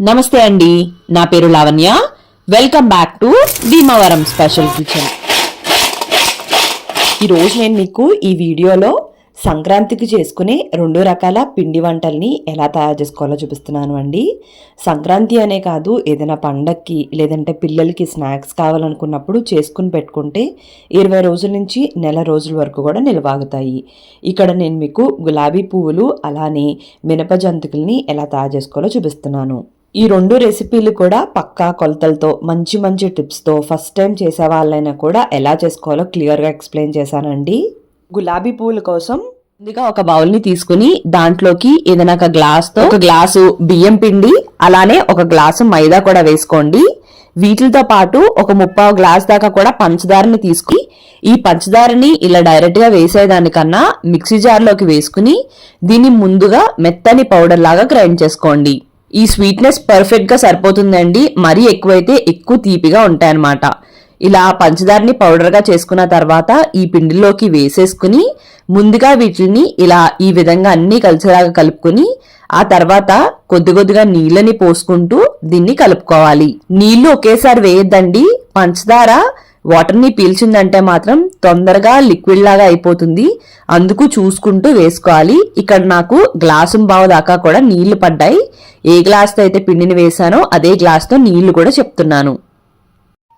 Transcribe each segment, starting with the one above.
నమస్తే అండి. నా పేరు Lavanya. Welcome back to Bhimavaram special kitchen ఈరోజు నేను మీకు ఈ వీడియోలో సంక్రాంతికి చేసుకునే రెండు రకాల పిండి వంటల్ని ఎలా తయారు చేసుకోవాలో చూపిస్తున్నాను అండి. సంక్రాంతి అనే కాదు ఏదైనా పండక్కి లేదంటే పిల్లలకి స్నాక్స్ కావాలనుకున్నప్పుడు చేసుకుని పెట్టుకుంటే ఇరవై రోజుల నుంచి నెల రోజుల వరకు కూడా నిలవాగుతాయి. ఇక్కడ నేను మీకు గులాబీ పువ్వులు అలానే మినప జంతికల్ని ఎలా తయారు చేసుకోవాలో చూపిస్తున్నాను. ఈ రెండు రెసిపీలు కూడా పక్కా కొలతలతో మంచి మంచి టిప్స్తో ఫస్ట్ టైం చేసే వాళ్ళైనా కూడా ఎలా చేసుకోవాలో క్లియర్గా ఎక్స్ప్లెయిన్ చేశానండి. గులాబీ పువ్వుల కోసం ముందుగా ఒక బౌల్ని తీసుకుని దాంట్లోకి ఏదైనా ఒక గ్లాస్తో ఒక గ్లాసు బియ్యం పిండి అలానే ఒక గ్లాసు మైదా కూడా వేసుకోండి. వీటితో పాటు ఒక ముప్పావు గ్లాస్ దాకా కూడా పంచదారని తీసుకుని ఈ పంచదారని ఇలా డైరెక్ట్గా వేసేదానికన్నా మిక్సీ జార్లోకి వేసుకుని దీన్ని ముందుగా మెత్తని పౌడర్ లాగా గ్రైండ్ చేసుకోండి. ఈ స్వీట్నెస్ పర్ఫెక్ట్గా సరిపోతుందండి. మరీ ఎక్కువైతే ఎక్కువ తీపిగా ఉంటాయన్నమాట. ఇలా పంచదారని పౌడర్గా చేసుకున్న తర్వాత ఈ పిండిలోకి వేసేసుకుని ముందుగా వీటిని ఇలా ఈ విధంగా అన్ని కలిసేలాగా కలుపుకొని ఆ తర్వాత కొద్ది కొద్దిగా నీళ్ళని పోసుకుంటూ దీన్ని కలుపుకోవాలి. నీళ్ళు ఒకేసారి వేయద్దండి. పంచదార వాటర్ని పీల్చిందంటే మాత్రం తొందరగా లిక్విడ్ లాగా అయిపోతుంది. అందుకు చూసుకుంటూ వేసుకోవాలి. ఇక్కడ నాకు గ్లాసు బావు దాకా కూడా నీళ్ళు పడ్డాయి. ఏ గ్లాస్తో అయితే పిండిని వేసానో అదే గ్లాస్తో నీళ్ళు కూడా చెప్తున్నాను.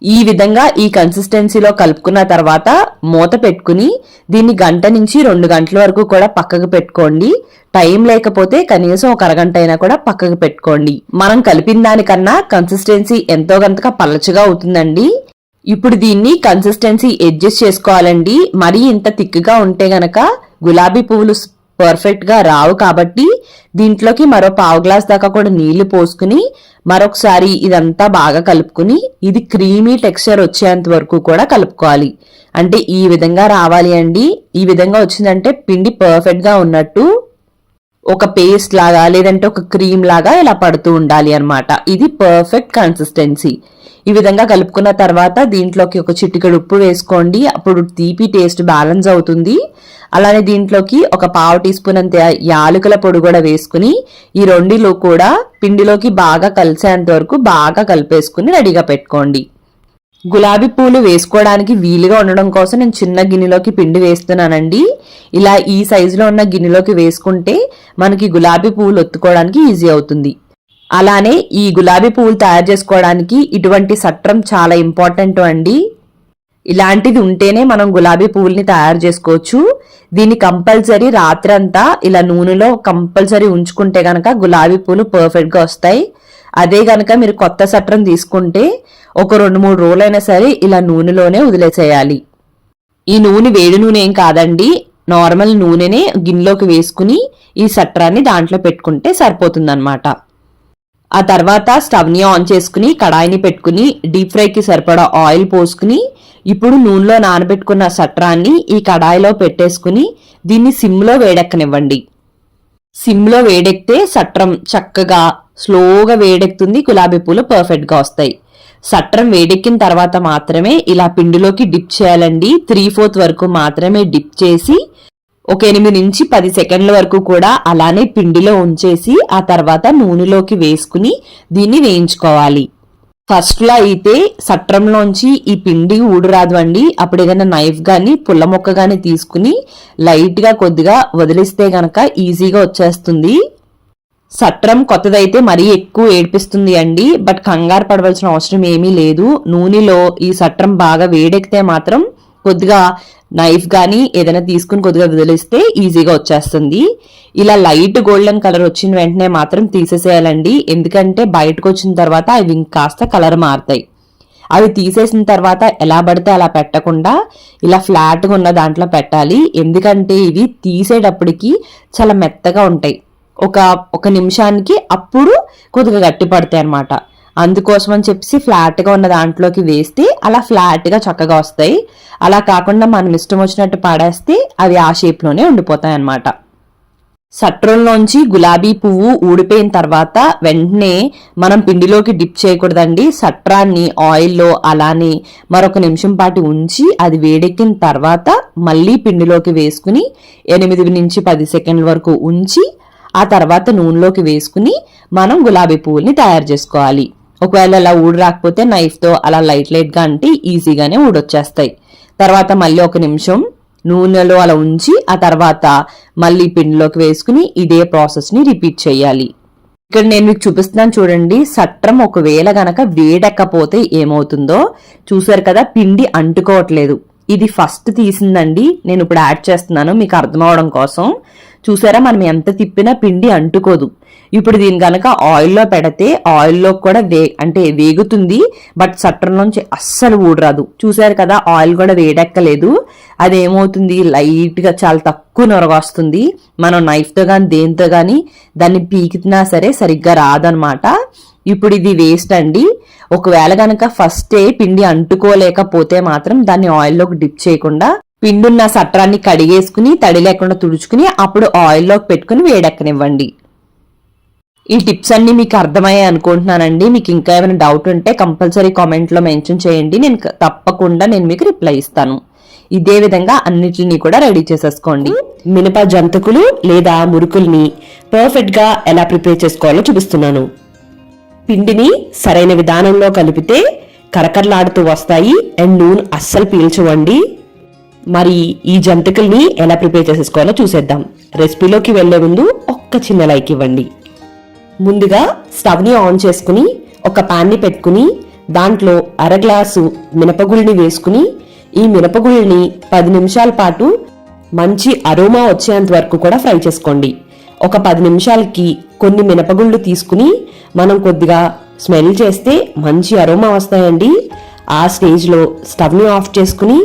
ఈ విధంగా ఈ కన్సిస్టెన్సీలో కలుపుకున్న తర్వాత మూత పెట్టుకుని దీన్ని గంట నుంచి రెండు గంటల వరకు కూడా పక్కకు పెట్టుకోండి. టైం లేకపోతే కనీసం ఒక అరగంట అయినా కూడా పక్కకు పెట్టుకోండి. మనం కలిపిన దానికన్నా కన్సిస్టెన్సీ ఎంతో గంతగా పలచగా అవుతుందండి. ఇప్పుడు దీన్ని కన్సిస్టెన్సీ అడ్జస్ట్ చేసుకోవాలండి. మరీ ఇంత థిక్గా ఉంటే గనక గులాబీ పువ్వులు పర్ఫెక్ట్గా రావు కాబట్టి దీంట్లోకి మరో పావు గ్లాస్ దాకా కూడా నీళ్ళు పోసుకుని మరొకసారి ఇదంతా బాగా కలుపుకుని ఇది క్రీమీ టెక్స్చర్ వచ్చేంత వరకు కూడా కలుపుకోవాలి. అంటే ఈ విధంగా రావాలి అండి. ఈ విధంగా వచ్చిందంటే పిండి పర్ఫెక్ట్గా ఉన్నట్టు ఒక పేస్ట్ లాగా లేదంటే ఒక క్రీమ్ లాగా ఇలా పడుతూ ఉండాలి అన్నమాట. ఇది పర్ఫెక్ట్ కన్సిస్టెన్సీ ఈ విధంగా కలుపుకున్న తర్వాత దీంట్లోకి ఒక చిటికెడు ఉప్పు వేసుకోండి. అప్పుడు తీపి టేస్ట్ బ్యాలెన్స్ అవుతుంది. అలానే దీంట్లోకి ఒక పావు టీ స్పూన్ అంత యాలకుల పొడి కూడా వేసుకుని ఈ రెండిలో కూడా పిండిలోకి బాగా కలిసేంత వరకు బాగా కలిపేసుకుని రెడీగా పెట్టుకోండి. గులాబీ పూలు వేసుకోవడానికి వీలుగా ఉండడం కోసం నేను చిన్న గిన్నెలోకి పిండి వేస్తున్నానండి. ఇలా ఈ సైజులో ఉన్న గిన్నెలోకి వేసుకుంటే మనకి గులాబీ పువ్వులు ఒత్తుకోవడానికి ఈజీ అవుతుంది. అలానే ఈ గులాబీ పువ్వులు తయారు చేసుకోవడానికి ఇటువంటి సట్రం చాలా ఇంపార్టెంట్ అండి. ఇలాంటిది ఉంటేనే మనం గులాబీ పువ్వుల్ని తయారు చేసుకోవచ్చు. దీన్ని కంపల్సరీ రాత్రంతా ఇలా నూనెలో కంపల్సరీ ఉంచుకుంటే గనక గులాబీ పూలు పర్ఫెక్ట్గా వస్తాయి. అదే గనక మీరు కొత్త సట్రం తీసుకుంటే ఒక రెండు మూడు రోజులైనా సరే ఇలా నూనెలోనే వదిలేసేయాలి. ఈ నూనె వేడి నూనె ఏం కాదండి. నార్మల్ నూనెనే గిన్నెలోకి వేసుకుని ఈ సట్రాన్ని దాంట్లో పెట్టుకుంటే సరిపోతుందన్నమాట. ఆ తర్వాత స్టవ్ని ఆన్ చేసుకుని కడాయిని పెట్టుకుని డీప్ ఫ్రైకి సరిపడా ఆయిల్ పోసుకుని ఇప్పుడు నూనెలో నానబెట్టుకున్న సట్రాన్ని ఈ కడాయిలో పెట్టేసుకుని దీన్ని సిమ్లో వేడెక్కనివ్వండి. సిమ్లో వేడెక్కితే సట్రం చక్కగా స్లోగా వేడెక్కుతుంది గులాబీ పూలు పర్ఫెక్ట్గా వస్తాయి. సట్రం వేడెక్కిన తర్వాత మాత్రమే ఇలా పిండిలోకి డిప్ చేయాలండి. త్రీ ఫోర్త్ వరకు మాత్రమే డిప్ చేసి ఒక ఎనిమిది నుంచి పది సెకండ్ల వరకు కూడా అలానే పిండిలో ఉంచేసి ఆ తర్వాత నూనెలోకి వేసుకుని దీన్ని వేయించుకోవాలి. ఫస్ట్లో అయితే సట్రంలోంచి ఈ పిండి ఊడరాదు అండి అప్పుడు ఏదైనా నైఫ్ కానీ పుల్ల మొక్క కానీ తీసుకుని లైట్గా కొద్దిగా వదిలిస్తే గనక ఈజీగా వచ్చేస్తుంది. సట్రం కొత్తదైతే మరీ ఎక్కువ ఏడిపిస్తుంది అండి. బట్ కంగారు పడవలసిన అవసరం ఏమీ లేదు. నూనెలో ఈ సట్రం బాగా వేడెక్కితే మాత్రం కొద్దిగా నైఫ్ కానీ ఏదైనా తీసుకుని కొద్దిగా వదిలిస్తే ఈజీగా వచ్చేస్తుంది. ఇలా లైట్ గోల్డెన్ కలర్ వచ్చిన వెంటనే మాత్రం తీసేసేయాలండి. ఎందుకంటే బయటకు వచ్చిన తర్వాత అవి ఇంకాస్త కలర్ మారుతాయి. అవి తీసేసిన తర్వాత ఎలా పడితే అలా పెట్టకుండా ఇలా ఫ్లాట్గా ఉన్న దాంట్లో పెట్టాలి. ఎందుకంటే ఇవి తీసేటప్పటికి చాలా మెత్తగా ఉంటాయి. ఒక ఒక నిమిషానికి అప్పుడు కొద్దిగా గట్టి పడతాయి అనమాట అందుకోసం అని చెప్పేసి ఫ్లాట్గా ఉన్న దాంట్లోకి వేస్తే అలా ఫ్లాట్గా చక్కగా వస్తాయి. అలా కాకుండా మనం ఇష్టం వచ్చినట్టు పడేస్తే అవి ఆ షేప్లోనే ఉండిపోతాయి అన్నమాట. సట్రంలోంచి గులాబీ పువ్వు ఊడిపోయిన తర్వాత వెంటనే మనం పిండిలోకి డిప్ చేయకూడదండి. సట్రాన్ని ఆయిల్లో అలానే మరొక నిమిషం పాటు ఉంచి అది వేడెక్కిన తర్వాత మళ్ళీ పిండిలోకి వేసుకుని ఎనిమిది నుంచి పది సెకండ్ల వరకు ఉంచి ఆ తర్వాత నూనెలోకి వేసుకుని మనం గులాబీ పువ్వుల్ని తయారు చేసుకోవాలి. ఒకవేళ అలా ఊడు రాకపోతే నైఫ్తో అలా లైట్ లైట్గా అంటే ఈజీగానే ఊడొచ్చేస్తాయి. తర్వాత మళ్ళీ ఒక నిమిషం నూనెలో అలా ఉంచి ఆ తర్వాత మళ్ళీ పిండిలోకి వేసుకుని ఇదే ప్రాసెస్ని రిపీట్ చేయాలి. ఇక్కడ నేను మీకు చూపిస్తున్నాను చూడండి సట్రం ఒకవేళ గనక వేడెక్కపోతే ఏమవుతుందో. చూసారు కదా పిండి అంటుకోవట్లేదు. ఇది ఫస్ట్ తీసిందండి. నేను ఇప్పుడు యాడ్ చేస్తున్నాను. మీకు అర్థం అవడం కోసం. చూసారా? మనం ఎంత తిప్పినా పిండి అంటుకోదు. ఇప్పుడు దీని కనుక ఆయిల్లో పెడితే ఆయిల్లో కూడా వే అంటే వేగుతుంది. బట్ సట్రం నుంచి అస్సలు ఊడరాదు. చూసారు కదా? ఆయిల్ కూడా వేడెక్కలేదు. అదేమవుతుంది? లైట్గా చాలా తక్కువ నొరగొస్తుంది. మనం నైఫ్తో కానీ దేంతో కానీ దాన్ని పీకినా సరే సరిగ్గా రాదనమాట. ఇప్పుడు ఇది వేస్ట్ అండి. ఒకవేళ గనక ఫస్టే పిండి అంటుకోలేకపోతే మాత్రం దాన్ని ఆయిల్లోకి డిప్ చేయకుండా పిండున్న సట్రాన్ని కడిగేసుకుని తడి లేకుండా తుడుచుకుని అప్పుడు ఆయిల్లోకి పెట్టుకుని వేడెక్కనివ్వండి. ఈ టిప్స్ అన్ని మీకు అర్థమయ్యాయి అనుకుంటున్నానండి. మీకు ఇంకా ఏమైనా డౌట్ ఉంటే కంపల్సరీ కామెంట్లో మెన్షన్ చేయండి. నేను తప్పకుండా నేను మీకు రిప్లై ఇస్తాను. ఇదే విధంగా అన్నిటిని కూడా రెడీ చేసేసుకోండి. మినప జంతుకులు లేదా మురుకుల్ని పర్ఫెక్ట్గా ఎలా ప్రిపేర్ చేసుకోవాలో చూపిస్తున్నాను. పిండిని సరైన విధానంలో కలిపితే కరకరలాడుతూ వస్తాయి అండ్ నూనె అస్సలు పీల్చవండి. మరి ఈ జంతికల్ని ఎలా ప్రిపేర్ చేసేసుకోవాలో చూసేద్దాం. రెసిపీలోకి వెళ్ళే ముందు ఒక్క చిన్న లైక్ ఇవ్వండి. ముందుగా స్టవ్ని ఆన్ చేసుకుని ఒక పాన్ని పెట్టుకుని దాంట్లో అర గ్లాసు మినపగుళ్ళని వేసుకుని ఈ మినపగుళ్ళని పది నిమిషాల పాటు మంచి అరోమా వచ్చేంత వరకు కూడా ఫ్రై చేసుకోండి. ఒక పది నిమిషాలకి కొన్ని మినపగుళ్ళు తీసుకుని మనం కొద్దిగా స్మెల్ చేస్తే మంచి అరోమా వస్తాయండి. ఆ స్టేజ్లో స్టవ్ని ఆఫ్ చేసుకుని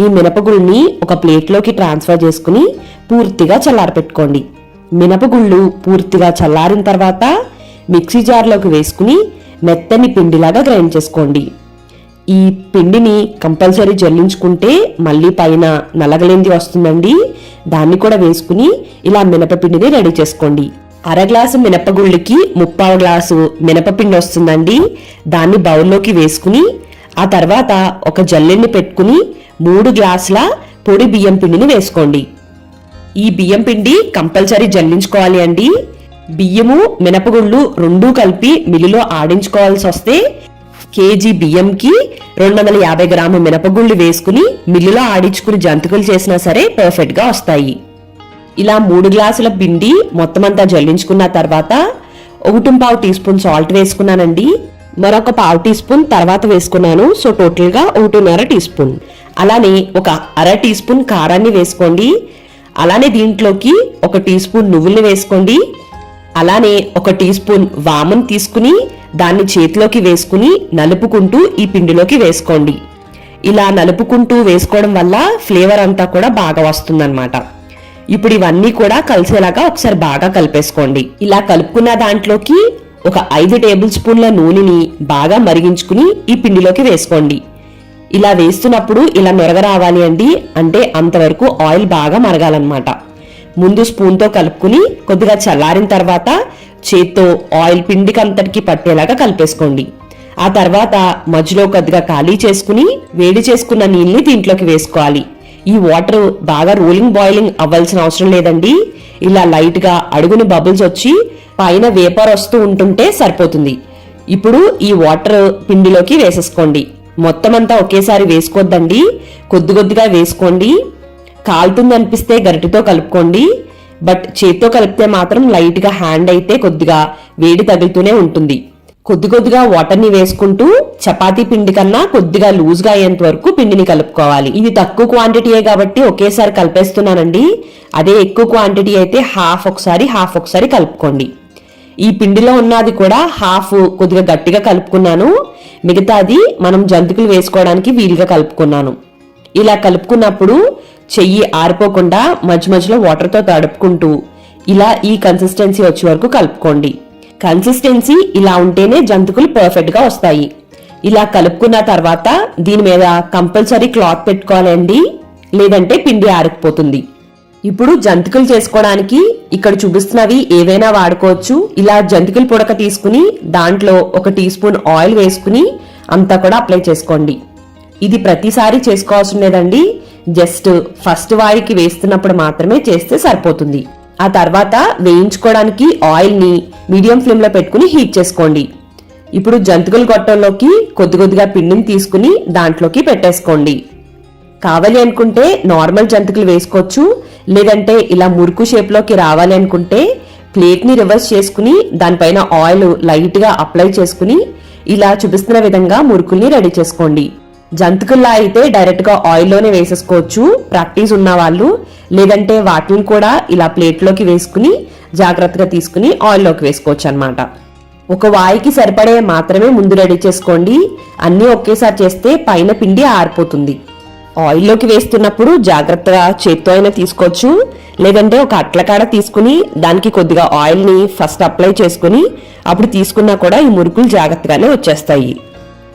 ఈ మినపగుళ్ళని ఒక ప్లేట్లోకి ట్రాన్స్ఫర్ చేసుకుని పూర్తిగా చల్లారపెట్టుకోండి. మినపగుళ్ళు పూర్తిగా చల్లారిన తర్వాత మిక్సీ జార్లోకి వేసుకుని మెత్తని పిండిలాగా గ్రైండ్ చేసుకోండి. ఈ పిండిని కంపల్సరీ జల్లించుకుంటే మళ్ళీ పైన నలగలేంది వస్తుందండి. దాన్ని కూడా వేసుకుని ఇలా మినపపిండిని రెడీ చేసుకోండి. అర గ్లాసు మినపగుళ్ళకి ముప్పావు గ్లాసు మినపపిండి వస్తుందండి. దాన్ని బౌల్లోకి వేసుకుని ఆ తర్వాత ఒక జల్లెన్ని పెట్టుకుని మూడు గ్లాసుల పొడి బియ్యం పిండిని వేసుకోండి. ఈ బియ్యం పిండి కంపల్సరీ జల్లించుకోవాలి అండి. బియ్యము మినపగుళ్ళు రెండూ కలిపి మిల్లులో ఆడించుకోవాల్సి వస్తే కేజీ బియ్యంకి రెండు వందల యాభై గ్రాము మినపగుళ్ళు వేసుకుని మిల్లులో ఆడించుకుని జంతికలు చేసినా సరే పర్ఫెక్ట్గా వస్తాయి. ఇలా మూడు గ్లాసుల పిండి మొత్తం అంతా జల్లించుకున్న తర్వాత ఒకటి పావు టీ స్పూన్ సాల్ట్ వేసుకున్నానండి. మరొక పావు టీ స్పూన్ తర్వాత వేసుకున్నాను. సో టోటల్గా ఒకటిన్నర టీ స్పూన్. అలానే ఒక అర టీ స్పూన్ కారాన్ని వేసుకోండి. అలానే దీంట్లోకి ఒక టీ స్పూన్ నువ్వుల్ని వేసుకోండి. అలానే ఒక టీ స్పూన్ వామన్ తీసుకుని దాన్ని చేతిలోకి వేసుకుని నలుపుకుంటూ ఈ పిండిలోకి వేసుకోండి. ఇలా నలుపుకుంటూ వేసుకోవడం వల్ల ఫ్లేవర్ అంతా కూడా బాగా వస్తుందన్నమాట. ఇప్పుడు ఇవన్నీ కూడా కలిసేలాగా ఒకసారి బాగా కలిపేసుకోండి. ఇలా కలుపుకున్న దాంట్లోకి ఒక ఐదు టేబుల్ స్పూన్ల నూనెని బాగా మరిగించుకుని ఈ పిండిలోకి వేసుకోండి. ఇలా వేస్తున్నప్పుడు ఇలా మెరగ రావాలి అండి. అంటే అంతవరకు ఆయిల్ బాగా మరగాలన్నమాట. ముందు స్పూన్తో కలుపుకుని కొద్దిగా చల్లారిన తర్వాత చేత్తో ఆయిల్ పిండికి అంతటికి పట్టేలాగా కలిపేసుకోండి. ఆ తర్వాత మధ్యలో కొద్దిగా ఖాళీ చేసుకుని వేడి చేసుకున్న నీళ్ళని దీంట్లోకి వేసుకోవాలి. ఈ వాటర్ బాగా రోలింగ్ బాయిలింగ్ అవ్వాల్సిన అవసరం లేదండి. ఇలా లైట్గా అడుగున అడుగుని బబుల్స్ వచ్చి పైన వేపర్ వస్తూ ఉంటుంటే సరిపోతుంది. ఇప్పుడు ఈ వాటర్ పిండిలోకి వేసేసుకోండి. మొత్తం అంతా ఒకేసారి వేసుకోవద్దండి కొద్ది కొద్దిగా వేసుకోండి. కాలుతుంది అనిపిస్తే గరిటితో కలుపుకోండి. బట్ చేత్తో కలిపితే మాత్రం లైట్గా హ్యాండ్ అయితే కొద్దిగా వేడి తగులుతూనే ఉంటుంది. కొద్ది కొద్దిగా వాటర్ని వేసుకుంటూ చపాతీ పిండి కన్నా కొద్దిగా లూజ్గా అయ్యేంత వరకు పిండిని కలుపుకోవాలి. ఇది తక్కువ క్వాంటిటీయే కాబట్టి ఒకేసారి కలిపేస్తున్నానండి. అదే ఎక్కువ క్వాంటిటీ అయితే హాఫ్ ఒకసారి హాఫ్ ఒకసారి కలుపుకోండి. ఈ పిండిలో ఉన్నది కూడా హాఫ్ కొద్దిగా గట్టిగా కలుపుకున్నాను. మిగతాది మనం జంతికలు వేసుకోవడానికి వీలుగా కలుపుకున్నాను. ఇలా కలుపుకున్నప్పుడు చెయ్యి ఆరిపోకుండా మధ్య మధ్యలో వాటర్తో తడుపుకుంటూ ఇలా ఈ కన్సిస్టెన్సీ వచ్చే వరకు కలుపుకోండి. కన్సిస్టెన్సీ ఇలా ఉంటేనే జంతికలు పర్ఫెక్ట్గా వస్తాయి. ఇలా కలుపుకున్న తర్వాత దీని మీద కంపల్సరీ క్లాత్ పెట్టుకోవాలండి లేదంటే పిండి ఆరిపోతుంది. ఇప్పుడు జంతికలు చేసుకోవడానికి ఇక్కడ చూపిస్తున్నవి ఏవైనా వాడుకోవచ్చు. ఇలా జంతికల పొడక తీసుకుని దాంట్లో ఒక టీ స్పూన్ ఆయిల్ వేసుకుని అంతా కూడా అప్లై చేసుకోండి. ఇది ప్రతిసారి చేసుకోవాల్సి ఉండేదండి. జస్ట్ ఫస్ట్ వాడికి వేస్తున్నప్పుడు మాత్రమే చేస్తే సరిపోతుంది. ఆ తర్వాత వేయించుకోవడానికి ఆయిల్ని మీడియం ఫ్లేమ్లో పెట్టుకుని హీట్ చేసుకోండి. ఇప్పుడు జంతికల గొట్టంలోకి కొద్ది కొద్దిగా పిండిని తీసుకుని దాంట్లోకి పెట్టేసుకోండి. కావాలి అనుకుంటే నార్మల్ జంతికలు వేసుకోవచ్చు. లేదంటే ఇలా మురుకు షేప్లోకి రావాలి అనుకుంటే ప్లేట్ని రివర్స్ చేసుకుని దానిపైన ఆయిల్ లైట్గా అప్లై చేసుకుని ఇలా చూపిస్తున్న విధంగా మురుకుల్ని రెడీ చేసుకోండి. జంతికల్లా అయితే డైరెక్ట్గా ఆయిల్లోనే వేసేసుకోవచ్చు. ప్రాక్టీస్ ఉన్న వాళ్ళు. లేదంటే వాటిని కూడా ఇలా ప్లేట్లోకి వేసుకుని జాగ్రత్తగా తీసుకుని ఆయిల్లోకి వేసుకోవచ్చు అన్నమాట ఒక వాయికి సరిపడే మాత్రమే ముందు రెడీ చేసుకోండి. అన్నీ ఒకేసారి చేస్తే పైన పిండి ఆరిపోతుంది. ఆయిల్లోకి వేస్తున్నప్పుడు జాగ్రత్తగా చేత్తో అయినా తీసుకోవచ్చు. లేదంటే ఒక అట్లకాడ తీసుకుని దానికి కొద్దిగా ఆయిల్ని ఫస్ట్ అప్లై చేసుకుని అప్పుడు తీసుకున్నా కూడా ఈ మురుకులు జాగ్రత్తగానే వచ్చేస్తాయి.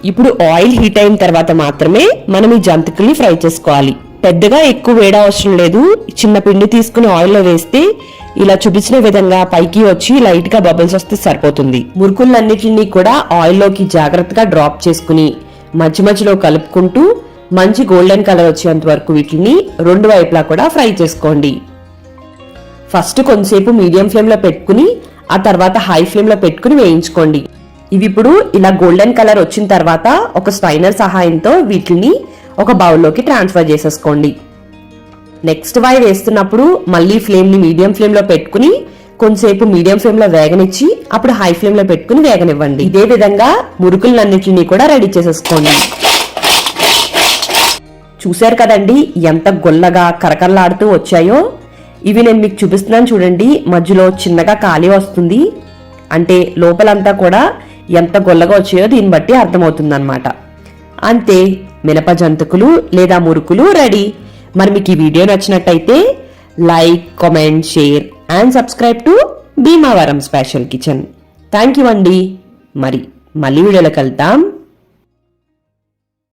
ఇప్పుడు ఆయిల్ హీట్ అయిన తర్వాత మాత్రమే మనం ఈ జంతికల్ని ఫ్రై చేసుకోవాలి. పెద్దగా ఎక్కువ వేడ అవసరం లేదు. చిన్న పిండి తీసుకుని ఆయిల్లో వేస్తే ఇలా చూపించిన విధంగా పైకి వచ్చి లైట్గా బబుల్స్ వస్తే సరిపోతుంది. మురుకులన్నిటిని కూడా ఆయిల్లోకి జాగ్రత్తగా డ్రాప్ చేసుకుని మధ్య మధ్యలో కలుపుకుంటూ మంచి గోల్డెన్ కలర్ వచ్చేంత వరకు వీటిని రెండు వైపులా కూడా ఫ్రై చేసుకోండి. ఫస్ట్ కొంతసేపు మీడియం ఫ్లేమ్లో పెట్టుకుని ఆ తర్వాత హై ఫ్లేమ్లో పెట్టుకుని వేయించుకోండి. ఇవి ఇప్పుడు ఇలా గోల్డెన్ కలర్ వచ్చిన తర్వాత ఒక స్టైనర్ సహాయంతో వీటిని ఒక బౌల్లోకి ట్రాన్స్ఫర్ చేసేసుకోండి. నెక్స్ట్ వాయి వేస్తున్నప్పుడు మళ్ళీ ఫ్లేమ్ని మీడియం ఫ్లేమ్లో పెట్టుకుని కొంతసేపు మీడియం ఫ్లేమ్లో వేగనిచ్చి అప్పుడు హై ఫ్లేమ్లో పెట్టుకుని వేగనివ్వండి. ఇదే విధంగా మురుకులన్నిటిని కూడా రెడీ చేసేసుకోండి. చూశారు కదండి ఎంత గొల్లగా కరకరలాడుతూ వచ్చాయో? ఇవి నేను మీకు చూపిస్తున్నాను చూడండి. మధ్యలో చిన్నగా ఖాళీ వస్తుంది. అంటే లోపలంతా కూడా ఎంత గొల్లగా వచ్చాయో దీన్ని బట్టి అర్థమవుతుందన్నమాట. అంతే మినప జంతుకులు లేదా మురుకులు రెడీ. మరి మీకు ఈ వీడియో నచ్చినట్టయితే like comment share and subscribe to Bhimavaram special kitchen. Thank you అండి. మరి మళ్ళీ వీడియోలో కలుద్దాం.